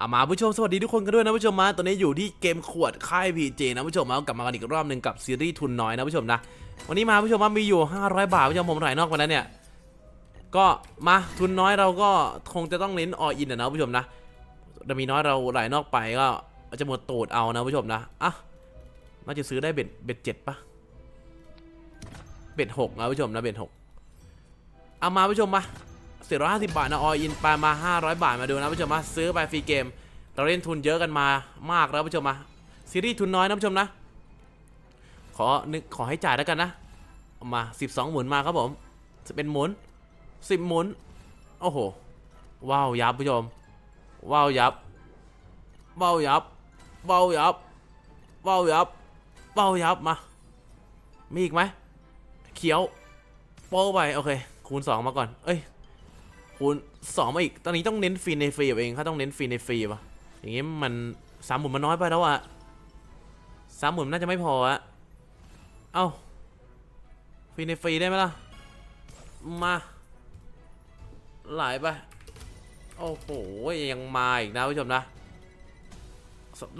อะมาผู้ชมสวัสดีทุกคนกันด้วยนะผู้ชมมาตอนนี้อยู่ที่เกมขวดค่าย PJ นะผู้ชมมากลับมากันอีกรอบหนึ่งกับซีรีส์ทุนน้อยนะผู้ชมนะวันนี้มาผู้ชมมามีอยู่ 500 บาทผู้ชมผมถ่ายนอกไปแล้วเนี่ยก็มาทุนน้อยเราก็คงจะต้องเน้นออินนะผู้ชมนะแต่มีน้อยเราไหลนอกไปก็จะหมดตูดเอานะผู้ชมนะอะน่าจะซื้อได้เบ็ดเบ็ดเจ็ดปะเบ็ดหกนะผู้ชมนะเบ็ดหกเอามาผู้ชมมา 450 บาทนะออินไปมา 500 บาทมาดูนะผู้ชมมาซื้อไปฟรีเกม เราเล่นทุนเยอะกันมามากแล้วผู้ชมมาซีรีส์ทุนน้อยนะผู้ชมนะ ขอนึกขอให้จ่ายแล้วกันนะ มา 12 หมุนมาครับผมเป็นหมุน 10 หมุน โอ้โห ว้าวยับผู้ชม ว้าวยับ ว้าวยับ ว้าวยับ ว้าวยับ ว้าวยับมา มีอีกไหมเขียว โป้ไปโอเค คูณ 2 มาก่อน เอ้ย คูณ2มาอีก ตอนนี้ต้องเน้นฟรีในฟรีเองเขาต้องเน้นฟรีในฟรีปะอย่างงี้มันสามหมุนมันน้อยไปแล้วอะสามหมุนน่าจะไม่พออะเอ้าฟรีในฟรีได้ไหมล่ะ มาไหลไป โอ้โห ยังมาอีกนะผู้ชมนะ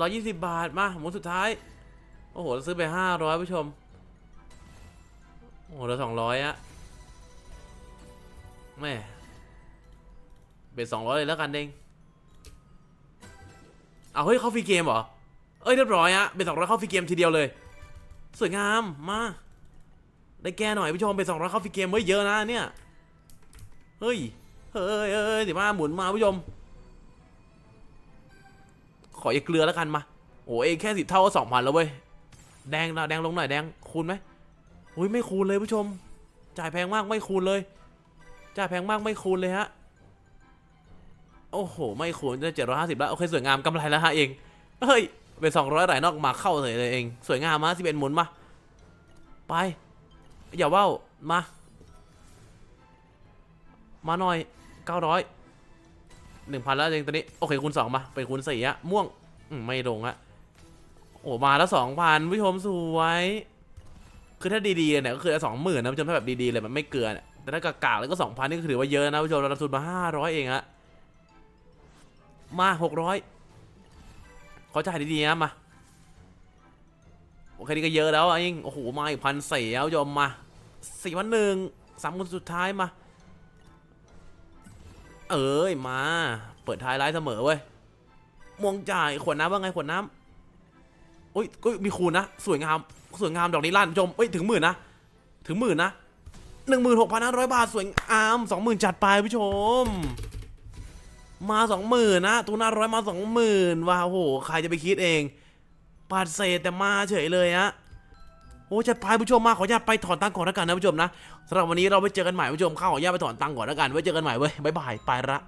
ร้อยยี่สิบบาท มา หมุนสุดท้าย โอ้โหเราซื้อไปห้าร้อยผู้ชม โอ้โหเราสองร้อยอะแม่ เป็นสองร้อยเลยแล้วกันเองเอาเฮ้ยเข้าฟรีเกมเหรอ เอ้ยเรียบร้อยอะเป็นสองร้อยเข้าฟรีเกมทีเดียวเลย สวยงามมา ได้แก้หน่อยผู้ชมเป็นสองร้อยเข้าฟรีเกมเฮ้ยเยอะนะเนี่ย เฮ้ย เฮ้ยเฮ้ยเดี๋ยวมาหมุนมาผู้ชม ขออย่าเกลือแล้วกันมา โอ้เองแค่สิบเท่าก็สองพันแล้วเว้ย แดงนะแดงลงหน่อยแดงคูณไหมอุ้ยไม่คูณเลยผู้ชม จ่ายแพงมากไม่คูณเลย จ่ายแพงมากไม่คูณเลยฮะ โอ้โห ไม่คูณได้เจ็ดร้อยห้าสิบแล้ว โอเค สวยงามกำไรแล้วฮะเอง เฮ้ย เป็นสองร้อยไหลนอกมาเข้าเลยเลยเอง สวยงามมาสิบเอ็ดหมุนมา ไป อย่าว่าวมา มาหน่อยเก้าร้อยหนึ่งพันแล้วเองตอนนี้ โอเคคูณสองมา เป็นคูณสี่อะม่วงไม่ลงอะโอ้มาแล้วสองพันผู้ชมสวย คือถ้าดีๆเนี่ยก็คือสองหมื่นนะผู้ชมถ้าแบบดีๆเลยมันไม่เกินแต่ถ้ากากๆแล้วก็สองพันนี่ก็ถือว่าเยอะนะผู้ชมเราลงทุนมาห้าร้อยเองอะ มาหกร้อยขอจ่ายดีๆนะมาโอเคนี่ก็เยอะแล้วอะเองโอ้โหมาอีกพันสี่แล้วผู้ชมมาสี่พันหนึ่งสามคนสุดท้ายมา เอ้ยมา เปิดท้ายร้ายเสมอเว้ยมวงจ่ายขวดน้ำว่าไงขวดน้ำอุ้ยก็มีคูณนะ สวยงาม สวยงามดอกนี้ลั่นชมเอ้ยถึงหมื่นนะ ถึงหมื่นนะหนึ่งหมื่นหกพันห้าร้อยบาทสวยงามสองหมื่นจัดไปผู้ชม มาสองหมื่นนะตัวหน้าร้อยมาสองหมื่นว้าโหใครจะไปคิดเองปาดเศษแต่มาเฉยเลยฮะโอ้จะไปผู้ชมมาขออนุญาตไปถอนตังค์ก่อนแล้วกันนะผู้ชมนะสำหรับวันนี้เราไปเจอกันใหม่ผู้ชมข้าขออนุญาตไปถอนตังค์ก่อนแล้วกันไว้เจอกันใหม่เว้ยบ๊ายบายไปละ